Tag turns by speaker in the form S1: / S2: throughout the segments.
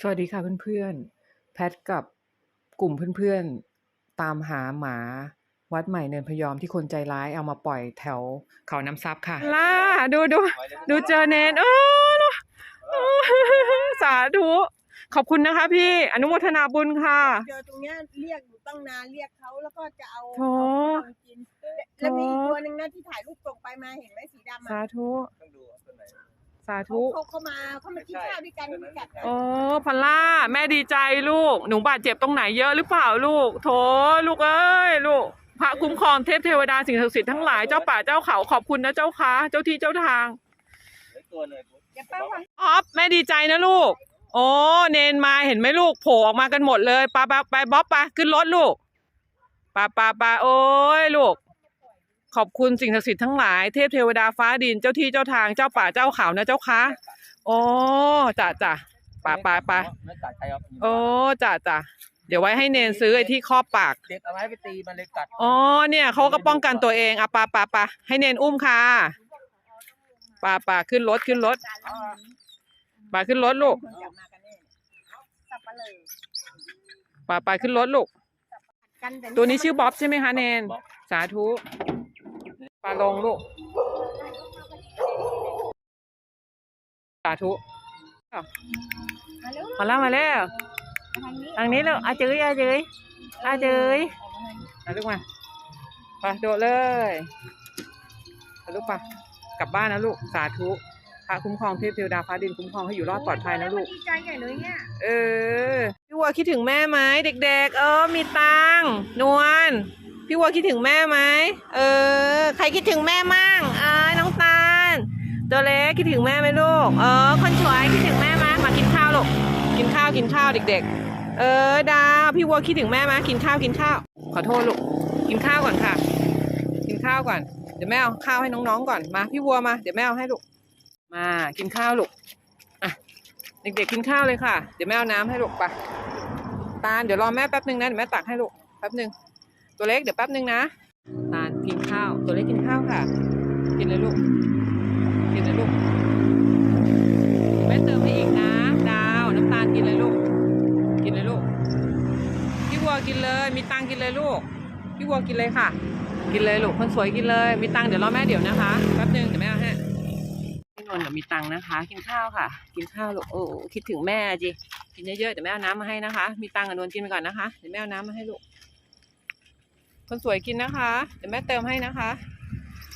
S1: สวัสดีค่ะเพื่อนๆ แพทกับกลุ่มเพื่อนๆ ตามหาหมาวัดใหม่เนินพยอมที่คนใจร้ายเอามาปล่อยแถวเขาน้ำซับค่ะ ล่า ดูดูดูเจอเนนเออสาธุ ขอบคุณนะคะพี่อนุโมทนาบุญค่ะ
S2: เจอตรงเนี้ยเรียกอยู่ตั้งนานเรียกเขาแล้วก็จะเอา
S1: โถ
S2: เอาของกิน แล้วมีอีก
S1: โถ
S2: ตัวหนึ่งนะที่ถ่ายรูปส่งไปมาเห็นไหมสีดำ
S1: สา
S2: อะ
S1: ธุ
S3: ต้องดูว่าตัวไหน
S1: สา
S2: เขา
S1: ธุ
S2: เขาเขามาเขามากินข้าวด้วยกันที่กัดกัน
S1: โอ้พันล่า แม่ดีใจลูก หนูบาดเจ็บตรงไหนเยอะหรือเปล่าลูก โถลูกเอ้ยลูก พระคุ้มครองเทพเทวดาสิ่งศักดิ์สิทธิ์ทั้งหลายเจ้าป่าเจ้าเขาขอบคุณนะเจ้าค่ะเจ้าที่เจ้าทาง
S3: ไอ้ตัวเลยปุ๊บ
S2: อย่าป้าว่า
S1: ออฟแม่ดีใจนะลูก โอ้เนนมาเห็นไหมลูกโผล่ออกมากันหมดเลยปาปาไปบ๊อบปาขึ้นรถลูกปาปาปาโอ้ยลูก ขอบคุณสิ่งศักดิ์สิทธิ์ทั้งหลายเทพเทวดาฟ้าดินเจ้าที่เจ้าทางเจ้าป่าเจ้าเขานะเจ้าคะโอ้จ้ะจ้ะปาปาปา
S3: ไม่กัดใครหรอก
S1: โอ้จ้ะจ้ะเดี๋ยวไว้ให้เนนซื้อไอ้ที่ครอบปาก
S3: เด็กเอาไม้ไปตีมันเลยกัด
S1: อ๋อเนี่ยเขาก็ป้องกันตัวเองอะปาปาปาให้เนนอุ้มค่ะปาปาขึ้นรถขึ้นรถปาขึ้นรถลูก
S2: คนจับมากันแน่สับปะเลย
S1: ปาปาขึ้นรถลูก
S2: กันแต่
S1: ตัวนี้ชื่อบ๊อบใช่ไหมคะเนน สาธุ ปลาลงลูกสาธุ
S2: มาเร็ว
S1: มาแล้วมาแล้ว
S2: ทางนี้
S1: ทางนี้ลูกอาจื้ยอาจื้ยอาจื้ยมาลูกมาไปโดดเลยไปลูกไปกลับบ้านนะลูกสาธุพระคุ้มครองเทพเทวดาฟ้าดินคุ้มครองให้อยู่รอดปลอดภัยนะลูก
S2: ดีใจใหญ่เลยเนี่ย
S1: เออพี่วัวคิดถึงแม่ไหมเด็ก ๆ เออมีตังค์นวล พี่วัวคิดถึงแม่ไหมเออ ใครคิดถึงแม่มั่งอ่าน้องตาล ตัวเล็กคิดถึงแม่ไหมลูก เออ คนสวยคิดถึงแม่มั้ยมากินข้าวลูก กินข้าวกินข้าวเด็ก ๆ เออ ดาว พี่วัวคิดถึงแม่มั้ยกินข้าวกินข้าว ขอโทษลูก กินข้าวก่อนค่ะ กินข้าวก่อน เดี๋ยวแม่เอาข้าวให้น้องๆก่อน มา พี่วัวมา เดี๋ยวแม่เอาให้ลูก มา กินข้าวลูก อะ เด็กๆกินข้าวเลยค่ะ เดี๋ยวแม่เอาน้ำให้ลูกไป ตาล เดี๋ยวรอแม่แป๊บนึงนะ เดี๋ยวแม่ตักให้ลูก แป๊บนึง ตัวเล็กเดี๋ยวแป๊บนึงนะตาลกินข้าว ตัวเล็กกินข้าวค่ะ กินเลยลูก กินเลยลูกแม่เติมให้อีกนะ ดาวน้ำตาลกินเลยลูก กินเลยลูก พี่วัวกินเลย มีตังกินเลยลูก พี่วัวกินเลยค่ะ กินเลยลูก คนสวยกินเลย มีตังเดี๋ยวรอแม่เดี๋ยวนะคะแป๊บนึงเดี๋ยวแม่เอาให้พี่นนท์เดี๋ยวมีตังนะคะ กินข้าวค่ะ กินข้าวลูก โอ้คิดถึงแม่จิกินเยอะๆเดี๋ยวแม่เอาน้ำมาให้นะคะ มีตังกับนวลกินไปก่อนนะคะ เดี๋ยวแม่เอาน้ำมาให้ลูก คนสวยกินนะคะเดี๋ยวแม่เติมให้นะคะ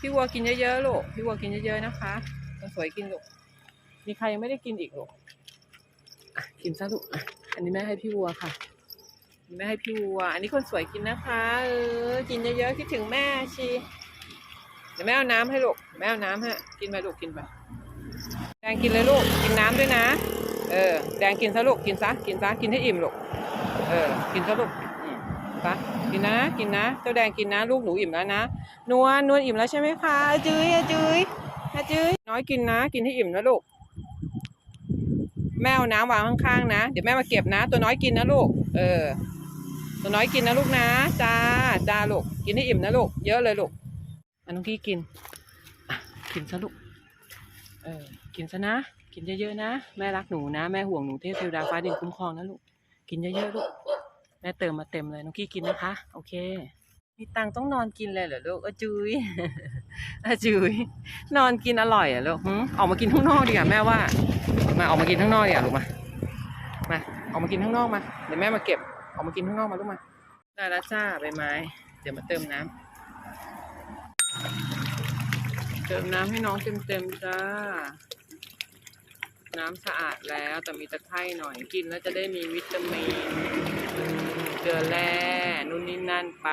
S1: พี่วัวกินเยอะๆลูกพี่วัวกินเยอะๆนะคะ คนสวยกินลูกมีใครยังไม่ได้กินอีกลูกกินซะลูกอันนี้แม่ให้พี่วัวค่ะแม่ให้พี่วัว อันนี้คนสวยกินนะคะเออกินเยอะๆคิดถึงแม่ชีเดี๋ยวแม่เอาน้ำให้ลูกแม่เอาน้ำให้กินไปลูกกินไปแดงกินเลยลูกกินน้ำด้วยนะ เออ แดงกินซะลูกกินซะกินซะกินให้อิ่มลูกเออ กินซะลูกะกินนะ กินนะ เจ้าแดงกินนะ ลูกหนูอิ่มแล้วนะ นวลนวลอิ่มแล้วใช่ไหมคะอาจื้ยอาจื้ยอาจื้ยน้อยกินนะ กินให้อิ่มนะลูก แม่เอาน้ำวางข้างๆนะ เดี๋ยวแม่มาเก็บนะ ตัวน้อยกินนะลูก เออ ตัวน้อยกินนะลูกนะ จ้า จ้าลูก กินให้อิ่มนะลูก เยอะเลยลูกอันน้องกี้กิน กินซะลูก เออ กินซะนะ กินเยอะๆนะ แม่รักหนูนะ แม่ห่วงหนูเทพเทวดาฟ้าดินคุ้มครองนะลูก กินเยอะๆลูก แม่เติมมาเต็มเลยน้องกี้กินนะคะ โอเค มีตังต้องนอนกินเลยเหรอลูกอจุยอจุยนอนกินอร่อยอะลูกหึออกมากินข้างนอกดีกว่าแม่ว่า มาออกมากินข้างนอกดีกว่าลูกมามาออกมากินข้างนอกมาเดี๋ยวแม่มาเก็บออกมากินข้างนอกมาลูกมาได้แล้วจ้าใบไม้ เดี๋ยวมาเติมน้ำเติมน้ำให้น้องเต็มๆจ้าน้ำสะอาดแล้วแต่มีตะไคร่หน่อยกินแล้วจะได้มีวิตามิน เกลือแร่นู่นนี่นั่นไป